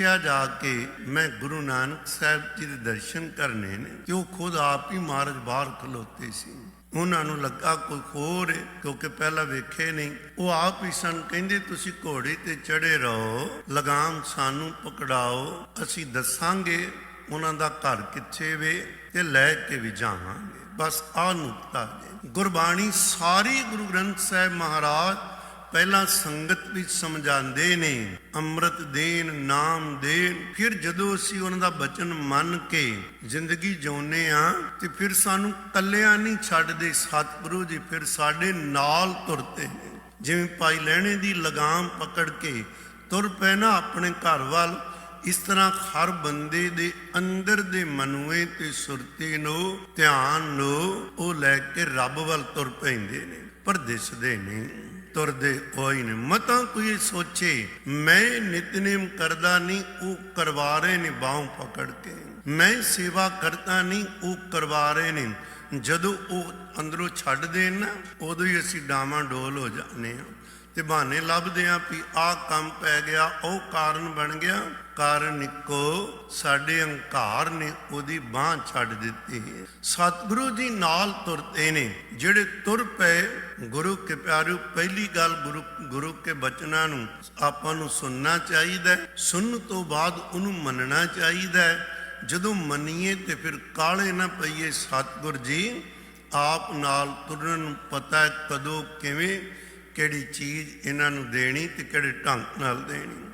ਪੁੱਛਿਆ ਜਾ ਕੇ ਮੈਂ ਗੁਰੂ ਨਾਨਕ ਸਾਹਿਬ ਜੀ ਦੇ ਦਰਸ਼ਨ ਕਰਨੇ ਨੇ ਕਿ ਉਹ ਖੁਦ ਆਪ ਹੀ ਮਹਾਰਾਜ ਬਾਹਰ ਖਲੋਤੇ ਸੀ। ਉਹਨਾਂ ਨੂੰ ਲੱਗਾ ਕੋਈ ਹੋਰ ਕਿਉਂਕਿ ਪਹਿਲਾਂ ਵੇਖੇ ਨਹੀਂ। ਉਹ ਆਪ ਹੀ ਸਨ, ਕਹਿੰਦੇ, ਤੁਸੀਂ ਘੋੜੇ ਤੇ ਚੜੇ ਰਹੋ, ਲਗਾਮ ਸਾਨੂੰ ਪਕੜਾਓ, ਅਸੀਂ ਦੱਸਾਂਗੇ ਉਹਨਾਂ ਦਾ ਘਰ ਕਿੱਥੇ ਵੇ ਤੇ ਲੈ ਕੇ ਵੀ ਜਾਵਾਂਗੇ। ਬਸ ਆ ਨੁਕਤਾ ਜੇ ਗੁਰਬਾਣੀ ਸਾਰੀ ਗੁਰੂ ਗ੍ਰੰਥ ਸਾਹਿਬ ਮਹਾਰਾਜ ਪਹਿਲਾਂ ਸੰਗਤ ਵਿੱਚ ਸਮਝਾਉਂਦੇ ਨੇ, ਅੰਮ੍ਰਿਤ ਦੇਣ, ਨਾਮ ਦੇਣ, ਫਿਰ ਜਦੋਂ ਅਸੀਂ ਉਹਨਾਂ ਦਾ ਬਚਨ ਮੰਨ ਕੇ ਜ਼ਿੰਦਗੀ ਜਿਉਂਦੇ ਆ ਤੇ ਫਿਰ ਸਾਨੂੰ ਕੱਲਿਆਂ ਨਹੀਂ ਛੱਡਦੇ, ਸਤਿਗੁਰੂ ਜੀ ਫਿਰ ਸਾਡੇ ਨਾਲ ਤੁਰਦੇ ਨੇ। ਜਿਵੇਂ ਭਾਈ ਲੈਣੇ ਦੀ ਲਗਾਮ ਪਕੜ ਕੇ ਤੁਰ ਪਏ ਨਾ ਆਪਣੇ ਘਰ ਵੱਲ, ਇਸ ਤਰ੍ਹਾਂ ਹਰ ਬੰਦੇ ਦੇ ਅੰਦਰ ਦੇ ਮਨੂਏ ਤੇ ਸੁਰਤੇ ਨੂੰ ਧਿਆਨ ਨੂੰ ਉਹ ਲੈ ਕੇ ਰੱਬ ਵੱਲ ਤੁਰ ਪੈਂਦੇ ਨੇ ਪਰ ਦਿਸਦੇ ਨਹੀਂ ਤੁਰਦੇ ਕੋਈ ਨਹੀਂ ਮਤਾਂ ਕੋਈ ਸੋਚੇ, ਮੈਂ ਨਿਤਨੇਮ ਕਰਦਾ ਨਹੀਂ ਉਹ ਕਰਵਾ ਰਹੇ ਨੇ ਬਾਹ ਪਕੜ ਕੇ। ਮੈਂ ਸੇਵਾ ਕਰਦਾ ਨਹੀਂ ਉਹ ਕਰਵਾ ਰਹੇ ਨੇ। ਜਦੋਂ ਉਹ ਅੰਦਰੋਂ ਛੱਡ ਦੇਣ ਨਾ, ਉਦੋਂ ਹੀ ਅਸੀਂ ਡਾਵਾਂ ਡੋਲ ਹੋ ਜਾਂਦੇ ਹਾਂ। ਤੇ ਬਹਾਨੇ ਲੱਭਦੇ ਆਂ ਵੀ ਆਹ ਕੰਮ ਪੈ ਗਿਆ, ਉਹ ਕਾਰਨ ਬਣ ਗਿਆ। ਕਾਰਨ ਇੱਕੋ, ਸਾਡੇ ਹੰਕਾਰ ਨੇ ਉਹਦੀ ਬਾਹ ਛੱਡ ਦਿੱਤੀ। ਸਤਿਗੁਰੂ ਜੀ ਨਾਲ ਤੁਰਦੇ ਨੇ, ਜਿਹੜੇ ਤੁਰ ਪਏ, ਗੁਰੂ ਕੇ ਪਿਆਰਿਓ, ਪਹਿਲੀ ਗੱਲ ਗੁਰੂ ਗੁਰੂ ਕੇ ਬਚਨਾਂ ਨੂੰ ਆਪਾਂ ਨੂੰ ਸੁਣਨਾ ਚਾਹੀਦਾ ਸੁਣਨ ਤੋਂ ਬਾਅਦ ਉਹਨੂੰ ਮੰਨਣਾ ਚਾਹੀਦਾ ਜਦੋਂ ਮੰਨੀਏ ਤੇ ਫਿਰ ਕਾਲੇ ਨਾ ਪਈਏ। ਸਤਿਗੁਰ ਜੀ, ਆਪ ਨਾਲ ਤੁਰਨ ਨੂੰ ਪਤਾ ਕਦੋਂ, ਕਿਵੇਂ ਕਿਹੜੀ ਚੀਜ਼ ਇਹਨਾਂ ਨੂੰ ਦੇਣੀ ਤੇ ਕਿਹੜੇ ਢੰਗ ਨਾਲ ਦੇਣੀ।